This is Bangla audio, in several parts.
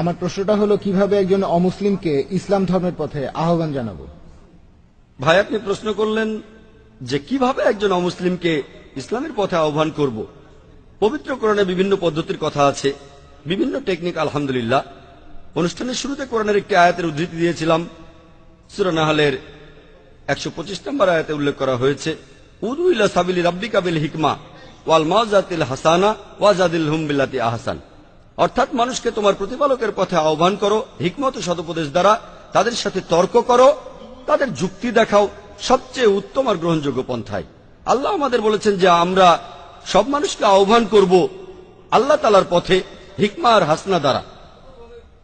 আমার প্রশ্নটা হলো, কীভাবে একজন অমুসলিমকে ইসলাম ধর্মের পথে আহ্বান জানাব? ভাই, আপনি প্রশ্ন করলেন যে কীভাবে একজন অমুসলিমকে ইসলামের পথে আহ্বান করব। পবিত্র কোরআনে বিভিন্ন পদ্ধতির কথা আছে, বিভিন্ন টেকনিক, আলহামদুলিল্লাহ। অনুষ্ঠানের শুরুতে কোরআনের একটি আয়াতের উদ্ধৃতি দিয়েছিলাম। সুরানাহালের একশো পঁচিশ নম্বর আয়াতে উল্লেখ করা হয়েছে, উদু ইলা সাবিলি রাব্বিকা বিল হিকমা ওয়াল মাজাতিল হাসানা ওয়াজাদিল হুম বিল্লাতি আহসান। অর্থাৎ মানুষকে তোমার প্রতিপালকের পথে আহ্বান করো, হিকমত সদুপদেশ দ্বারা তাদের সাথে তর্ক করো, তাদের যুক্তি দেখাও সবচেয়ে উত্তম আর গ্রহণযোগ্য পন্থায়। আল্লাহ আমাদের বলেছেন যে আমরা সব মানুষকে আহ্বান করব আল্লাহ তালার পথে হিকমা আর হাসনা দ্বারা,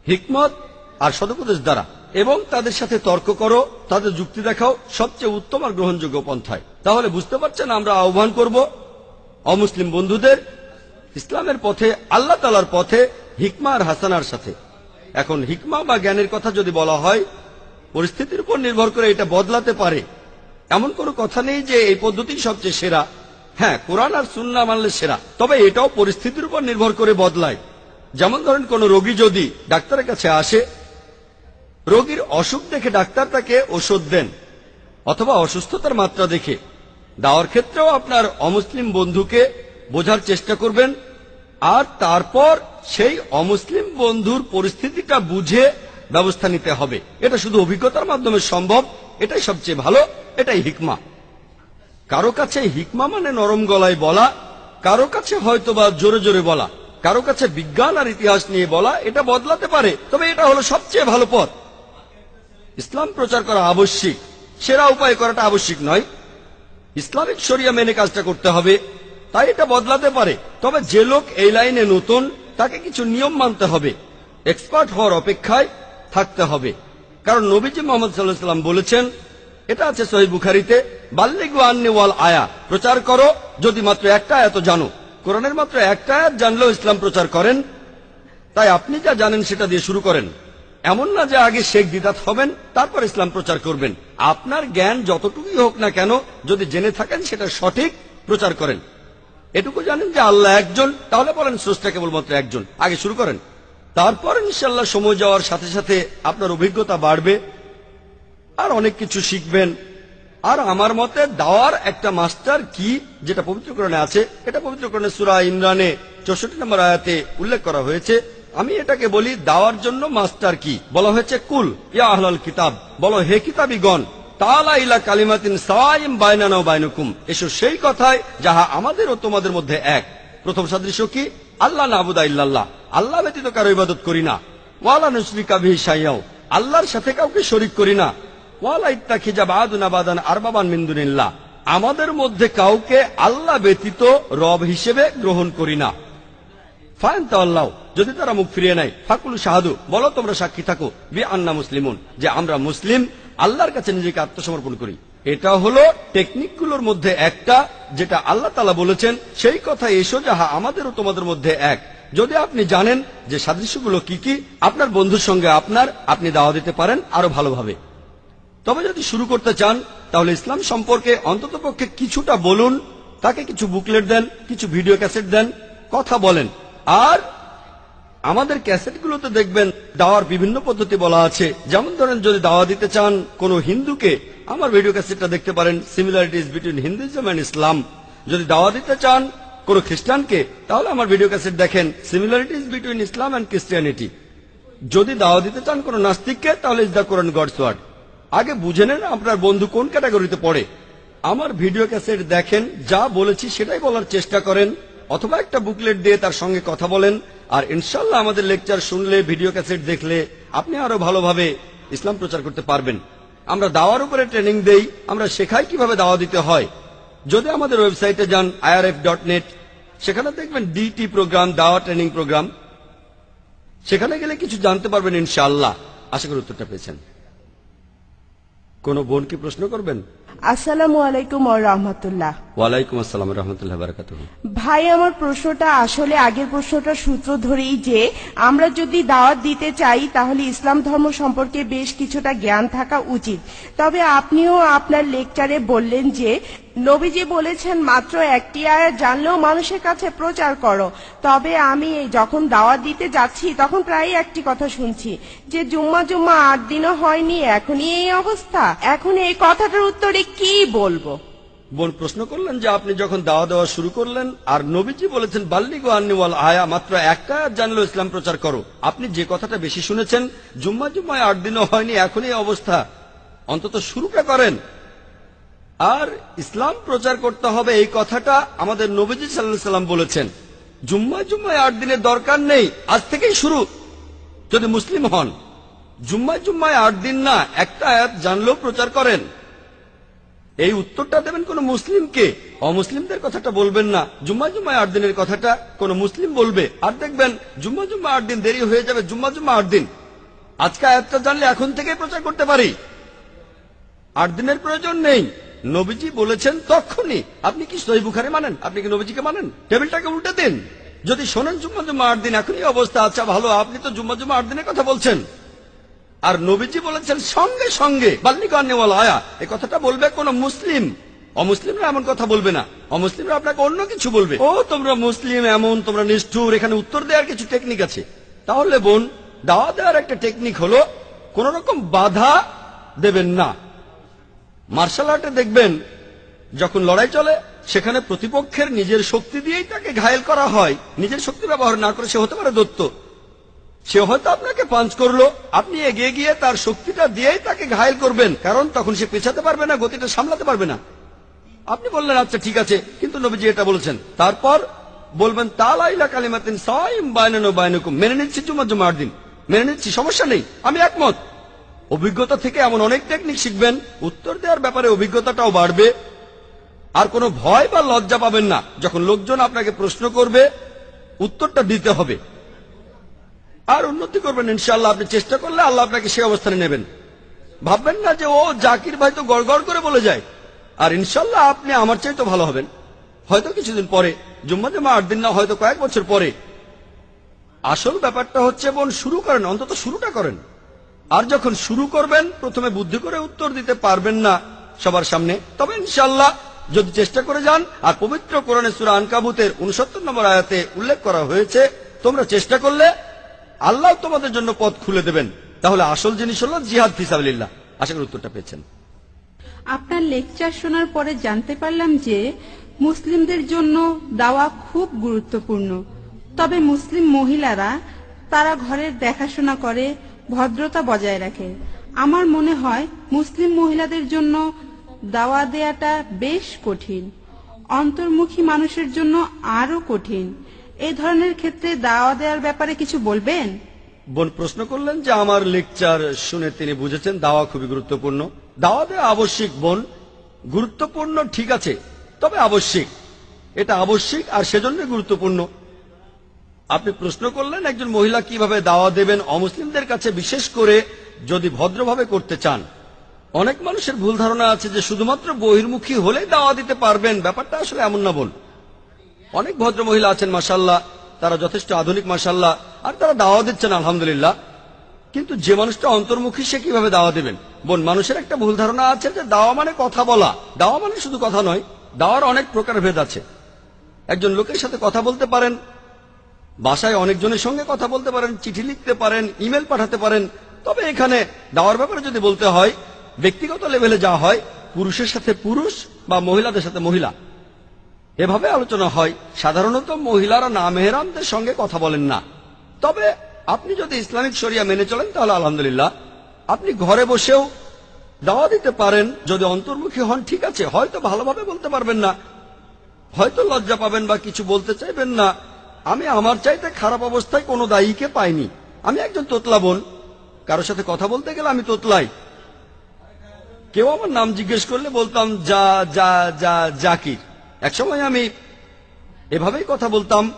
হিকমত আর সদুপদেশ দ্বারা এবং তাদের সাথে তর্ক করো, তাদের যুক্তি দেখাও সবচেয়ে উত্তম আর গ্রহণযোগ্য পন্থায়। তাহলে বুঝতে পারছেন আমরা আহ্বান করব, অমুসলিম বন্ধুদের ইসলামের পথে, আল্লাহ তালার পথে, হিকমা আর হাসানার সাথে। এখন হিকমা বা জ্ঞানের কথা যদি বলা হয়, পরিস্থিতির উপর নির্ভর করে এটা বদলাতে পারে। এমন কোনো কথা নেই যে এই পদ্ধতি সবচেয়ে সেরা। হ্যাঁ কোরআন আর সুন্না মানলে সেরা, তবে এটাও পরিস্থিতির উপর নির্ভর করে বদলায়। যেমন ধরেন কোন রোগী যদি ডাক্তারের কাছে আসে, রোগীর অসুখ দেখে ডাক্তার তাকে ওষুধ দেন, অথবা অসুস্থতার মাত্রা দেখে। দেওয়ার ক্ষেত্রেও আপনার অমুসলিম বন্ধুকে বোঝার চেষ্টা করবেন। আর তারপর সেই অমুসলিম বন্ধুর পরিস্থিতিটা বুঝে ব্যবস্থা নিতে হবে। এটা শুধু অভিজ্ঞতার মাধ্যমে সম্ভব, এটাই সবচেয়ে ভালো, এটাই হিকমা। কারও কাছে হিকমা মানে নরম গলায় বলা, কারও কাছে হয়তোবা জোরে জোরে বলা, কারও কাছে বিজ্ঞান আর ইতিহাস নিয়ে বলা, এটা বদলাতে পারে, তবে এটা হলো সবচেয়ে ভালো পথ। ইসলাম প্রচার করা আবশ্যিক, সেরা উপায় করাটা আবশ্যিক নয়। ইসলামিক শরিয়া মেনে কাজটা করতে হবে। তাই এটা বদলাতে পারে। তবে যে লোক এই লাইনে নতুন, তাকে কিছু নিয়ম মানতে হবে। এক্সপার্ট হওয়ার অপেক্ষায় থাকতে হবে। কারণ নবীজি মোহাম্মদ সাল্লাহ সাল্লাম বলেছেন, এটা আছে সহি বুখারিতে, বাল্লিগু আন্নি ওয়াল আয়া, প্রচার করো যদি মাত্র একটা আয়াত জানো। কোরআনের মাত্র একটা আয়াত জানলেও ইসলাম প্রচার করেন। তাই আপনি যা জানেন সেটা দিয়ে শুরু করেন। এমন না যে আগে শেখ দিদাত হবেন, তারপর ইসলাম প্রচার করবেন। আপনার জ্ঞান যতটুকুই হোক না কেন, যদি জেনে থাকেন সেটা সঠিক প্রচার করেন। এটুকু জানেন যে আল্লাহ একজন, তাহলে বলেন স্রষ্টা কেবলমাত্র একজন। আগে শুরু করেন। তারপর ইনশাল্লাহ সময় যাওয়ার সাথে সাথে আপনার অভিজ্ঞতা বাড়বে, আর অনেক কিছু শিখবেন। আর আমার মতে দাওয়ার একটা মাস্টার কি, যেটা পবিত্রকরণে আছে, এটা পবিত্রকরণে সুরা ইমরানে চৌষট্টি নম্বর আয়াতে উল্লেখ করা হয়েছে। আমি এটাকে বলি, দাওয়ার জন্য মাস্টার কি? বলা হয়েছে কুল, ইয়া আহলাল কিতাব। বলো, হে কিতাবিগণ তালা কালিমাতিন সাইম বাইনানা বাইনুকুম। এসো সেই কথায় যাহা আমাদের ও তোমাদের মধ্যে এক। প্রথম সাদৃশ্য কি? আল্লাহ নাবুদা আল্লাহ ব্যতীত কারও ইবাদত করি না। ওয়ালা সাইয়াও আল্লাহর সাথে কাউকে শরিক করি না। ওয়ালা ইত্তাখিজা বাদুনা বাদান আরবাবান মিন্দুনিল্লাহ আমাদের মধ্যে কাউকে আল্লাহ ব্যতীত রব হিসেবে গ্রহণ করি না। ফাইন তাল্লাহ যদি তারা মুখ ফিরিয়ে নেয়, ফাকুল শাহাদু, বলো তোমরা সাক্ষী থাকো বি আন্না মুসলিমুন। যে আমরা মুসলিম আল্লাহর কাছে নিজেকে আত্মসমর্পণ করি। এটা হলো টেকনিকগুলোর মধ্যে একটা, যেটা আল্লাহ তালা বলেছেন, সেই কথা এসো যাহা আমাদের ও তোমাদের মধ্যে এক। যদি আপনি জানেন যে সাদৃশ্যগুলো কি কি, আপনার বন্ধুর সঙ্গে আপনার, আপনি দাওয়া দিতে পারেন আরও ভালোভাবে। তবে যদি শুরু করতে চান, তাহলে ইসলাম সম্পর্কে অন্ততপক্ষে কিছুটা বলুন, তাকে কিছু বুকলেট দেন, কিছু ভিডিও ক্যাসেট দেন, কথা বলেন। আর আমাদের ক্যাসেটগুলোতে দেখবেন দাওয়ার বিভিন্ন পদ্ধতি বলা আছে। যেমন ধরেন, যদি দাওয়া দিতে চান কোন হিন্দুকে, আমার ভিডিও ক্যাসেটটা দেখতে পারেন similarities between Hinduism and Islam যদি দাওয়া দিতে চান কোন খ্রিস্টানকে, তাহলে আমার ভিডিও ক্যাসেট দেখেন similarities between Islam and Christianity যদি দাওয়া দিতে চান কোন নাস্তিককে, তাহলে is the Quran God's word. আগে বুঝে নেন আপনার বন্ধু কোন ক্যাটাগরিতে পড়ে। আমার ভিডিও ক্যাসেট দেখেন, যা বলেছি সেটাই বলার চেষ্টা করেন, অথবা একটা বুকলেট দিয়ে তার সঙ্গে কথা বলেন আর ইনশাল্লাহ আমাদের লেকচার শুনলে, ভিডিও ক্যাসেট দেখলে আপনি আরও ভালোভাবে ইসলাম প্রচার করতে পারবেন। আমরা দাওয়ার উপরে ট্রেনিং দেই, আমরা শেখাই কীভাবে দাওয়া দিতে হয়। যদি আমাদের ওয়েবসাইটে যান আইআরএফ ডট নেট, সেখানে দেখবেন ডিটি প্রোগ্রাম, দাওয়া ট্রেনিং প্রোগ্রাম। সেখানে গেলে কিছু জানতে পারবেন ইনশাল্লাহ। আশা করি উত্তরটা পেয়েছেন। কোন বোন কি প্রশ্ন করবেন? আসসালামু আলাইকুম রহমতুল্লাহ। ওয়ালাইকুম আসসালাম রহমতুল্লাহ বারকাত ভাই আমার প্রশ্নটা আসলে আগের প্রশ্নটার সূত্র ধরেই যে আমরা যদি দাওয়াত দিতে চাই তাহলে ইসলাম ধর্ম সম্পর্কে বেশ কিছুটা জ্ঞান থাকা উচিত। তবে আপনিও আপনার লেকচারে বললেন যে নবীজি বলেছেন মাত্র একটি আয়াত জানলেও মানুষের কাছে প্রচার করো। তবে আমি যখন দাওয়াত দিতে যাচ্ছি তখন প্রায় একটি কথা শুনছি যে জুম্মা জুম্মা আট দিনও হয়নি এখনই এই অবস্থা। এখন এই কথাটার উত্তরে কি বলব? বোন, প্রশ্ন করলেন যে আপনি যখন দাওয়া দেওয়া শুরু করলেন, আর নবীজি বলেছেন, বাল্লিগো আন্নিওয়াল আয়া মাত্র একটা জানলেও ইসলাম প্রচার করো। আপনি যে কথাটা বেশি শুনেছেন, জুম্মা জুম্মায় আট দিনও হয়নি, এখনই অবস্থা। অন্তত শুরুটা করেন। আর ইসলাম প্রচার করতে হবে এই কথাটা আমাদের নবীজি সাল্লাহ সাল্লাম বলেছেন। জুম্মায় জুম্মায় আট দিনের দরকার নেই, আজ থেকেই শুরু। যদি মুসলিম হন জুম্মায় জুম্মায় আট দিন না, একটা আয়াত জানলেও প্রচার করেন। এই উত্তরটা দেবেন কোন মুসলিমকে। অমুসলিমদের কথাটা বলবেন না। জুম্মা জুম্মা আট দিনের কথাটা কোন মুসলিম বলবে। আর দেখবেন, জুম্মা জুম্মা আট দিন দেরি হয়ে যাবে, জুম্মা জুম্মা আট দিন। আজকে আয়াতটা জানলে এখন থেকে প্রচার করতে পারি। আট দিনের প্রয়োজন নেই। নবীজি বলেছেন তখনই। আপনি কি সহি বুখারে মানেন? আপনি কি নবীজিকে মানেন? টেবিলটাকে উল্টে দিন। যদি শোনেন জুম্মা জুম্মা আট দিন, এখনই অবস্থা আচ্ছা ভালো। আপনি তো জুম্মা জুম্মা আট দিনের কথা বলছেন। আর নবীজি বলেছেন, সঙ্গে সঙ্গে আয়া, এই কথাটা বলবে কোন মুসলিম। অমুসলিমরা এমন কথা বলবে না। অমুসলিমরা আপনাকে অন্য কিছু বলবে। ও, তোমরা মুসলিম, এমন, তোমরা নিষ্ঠুর, এখানে উত্তর দেওয়ার কিছু টেকনিক আছে। তাহলে বোন, দাওয়া দেওয়ার একটা টেকনিক হলো, কোন রকম বাধা দেবেন না। মার্শাল আর্টে দেখবেন, যখন লড়াই চলে, সেখানে প্রতিপক্ষের নিজের শক্তি দিয়েই তাকে ঘায়েল করা হয়। নিজের শক্তি ব্যবহার না করে সে হতে পারে দত্ত সে হয়তো আপনাকে পাঞ্চ করল। আপনি এগিয়ে গিয়ে তার শক্তিটা দিয়েই তাকে ঘায়েল করবেন, কারণ তখন সে পেছাতে পারবে না, গতিটা সামলাতে পারবে না। আপনি বললেন আচ্ছা ঠিক আছে। কিন্তু নবীজি এটা বলেছেন। তারপর বলবেন, তালাইলা কালিমাতিন সাইম বায়নানো বায়নকুম মেনে নিচ্ছি জুমা জুমা আট দিন। মেনে নিচ্ছি, সমস্যা নেই, আমি একমত। অভিজ্ঞতা থেকে এমন অনেক টেকনিক শিখবেন, উত্তর দেওয়ার ব্যাপারে অভিজ্ঞতাটাও বাড়বে। আর কোনো ভয় বা লজ্জা পাবেন না। যখন লোকজন আপনাকে প্রশ্ন করবে, উত্তরটা দিতে হবে। আর উন্নতি করবেন ইনশাল্লাহ আপনি চেষ্টা করলে আল্লাহ আপনাকে সেই অবস্থানে নেবেন। ভাববেন না যে, ও জাকির ভাই তো গড়গড় করে বলে যায়। আর ইনশাল্লাহ আপনি আমার চাইতে ভালো হবেন। হয়তো কিছুদিন পরে, জুম্মা জমা আট দিন না, হয়তো কয়েক বছর পরে। আসল ব্যাপারটা হচ্ছে, বোন, শুরু করেন, অন্তত শুরুটা করেন। আর যখন শুরু করবেন, প্রথমে বুদ্ধি করে উত্তর দিতে পারবেন না সবার সামনে। তবে ইনশাল্লাহ যদি চেষ্টা করে যান, আর পবিত্র কোরআনে সুরা আনকাবুতের উনসত্তর নম্বর আয়াতে উল্লেখ করা হয়েছে, তোমরা চেষ্টা করলে আল্লাহ তোমাদের জন্য পথ খুলে দেবেন। তাহলে আসল জিনিস হলো জিহাদ ফিসাবিল্লাহ আশা করি উত্তরটা পেয়েছেন। আপনার লেকচার শোনার পরে জানতে পারলাম যে, মুসলিমদের জন্য দাওয়া খুব গুরুত্বপূর্ণ। তবে মুসলিম মহিলারা তারা ঘরের দেখাশোনা করে, ভদ্রতা বজায় রাখে। আমার মনে হয় মুসলিম মহিলাদের জন্য দাওয়া দেয়াটা বেশ কঠিন। অন্তর্মুখী মানুষের জন্য আরও কঠিন। এই ধরনের ক্ষেত্রে দাওয়া দেওয়ার ব্যাপারে কিছু বলবেন? বোন প্রশ্ন করলেন যে আমার লেকচার শুনে তিনি বুঝেছেন দাওয়া খুবই গুরুত্বপূর্ণ। দাওয়া দেওয়া আবশ্যিক, বোন। গুরুত্বপূর্ণ ঠিক আছে, তবে আবশ্যিক। এটা আবশ্যিক আর সেজন্য গুরুত্বপূর্ণ। আপনি প্রশ্ন করলেন একজন মহিলা কীভাবে দাওয়া দেবেন অমুসলিমদের কাছে বিশেষ করে যদি ভদ্রভাবে করতে চান। অনেক মানুষের ভুল ধারণা আছে যে শুধুমাত্র বহির্মুখী হলেই দাওয়া দিতে পারবেন। ব্যাপারটা আসলে এমন না, বোন। অনেক ভদ্র মহিলা আছেন মাসাল্লাহ তারা যথেষ্ট আধুনিক মাসাল্লাহ আর তারা দাওয়া দিচ্ছেন, আলহামদুলিল্লাহ। কিন্তু যে মানুষটা অন্তর্মুখী, সে কীভাবে দাওয়া দেবেন? বোন, মানুষের একটা ভুল ধারণা আছে যে দাওয়া মানে কথা বলা। দাওয়া মানে শুধু কথা নয়, দাওয়ার অনেক প্রকার ভেদ আছে। একজন লোকের সাথে কথা বলতে পারেন, বাসায় অনেকজনের সঙ্গে কথা বলতে পারেন, চিঠি লিখতে পারেন, ইমেল পাঠাতে পারেন। তবে এখানে দাওয়ার ব্যাপারে যদি বলতে হয়, ব্যক্তিগত লেভেলে যা হয়, পুরুষের সাথে পুরুষ বা মহিলাদের সাথে মহিলা। এভাবে আলোচনা হয়, সাধারণত মহিলারা না মেহরামদের সঙ্গে কথা বলেন না। তবে আপনি যদি ইসলামিক শরিয়া মেনে চলেন তাহলে আলহামদুলিল্লাহ, আপনি ঘরে বসেও দাওয়া দিতে পারেন, যদি অন্তর্মুখী হন, ঠিক আছে, হয়তো ভালোভাবে বলতে পারবেন না, হয়তো লজ্জা পাবেন বা কিছু বলতে চাইবেন না। আমি আমার চাইতে খারাপ অবস্থায় কোনো দায়ীকে পাইনি। আমি একজন তোতলা বোন, কারোর সাথে কথা বলতে গেলে আমি তোতলাই। কেউ আমার নাম জিজ্ঞেস করলে বলতাম যা যা যা, জাকির। একসময় আমি এভাবেই কথা বলতাম,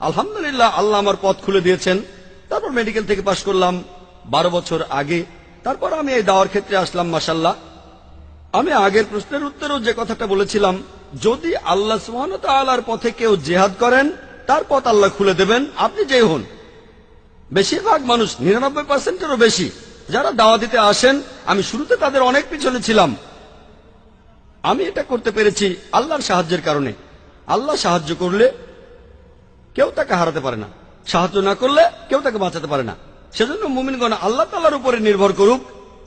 আলহামদুলিল্লাহ, আল্লাহ আমার পথ খুলে দিয়েছেন। তারপর মেডিকেল থেকে পাশ করলাম। বারো বছর আগে। তারপর আমি এই দাওয়ার ক্ষেত্রে আসলাম মাসাল্লাহ আমি আগের প্রশ্নের উত্তরেও যে কথাটা বলেছিলাম, যদি আল্লাহ সুহানতালার পথে কেউ জেহাদ করেন, তার পথ আল্লাহ খুলে দেবেন। আপনি যে হন। বেশিরভাগ মানুষ, নিরানব্বই পার্সেন্টেরও বেশি, যারা দাওয়া দিতে আসেন, আমি শুরুতে তাদের অনেক পিছনে ছিলাম। আমি এটা করতে পেরেছি আল্লাহর সাহায্যের কারণে। আল্লাহ সাহায্য করলে কেউ তাকে হারাতে পারে না। সাহায্য না করলে কেউ তাকে বাঁচাতে পারে না। সেজন্য মুমিনগণ আল্লাহ তাল্লাহর উপরে নির্ভর করুক।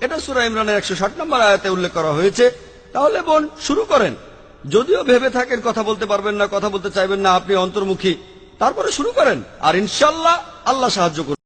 এটা সুরা ইমরানের একশো ষাট নম্বর আয়াতে উল্লেখ করা হয়েছে। তাহলে বোন, শুরু করেন। যদিও ভেবে থাকেন, কথা বলতে পারবেন না, কথা বলতে চাইবেন না, আপনি অন্তর্মুখী। তারপরে শুরু করেন। আর ইনশাল্লাহ আল্লাহ সাহায্য করবেন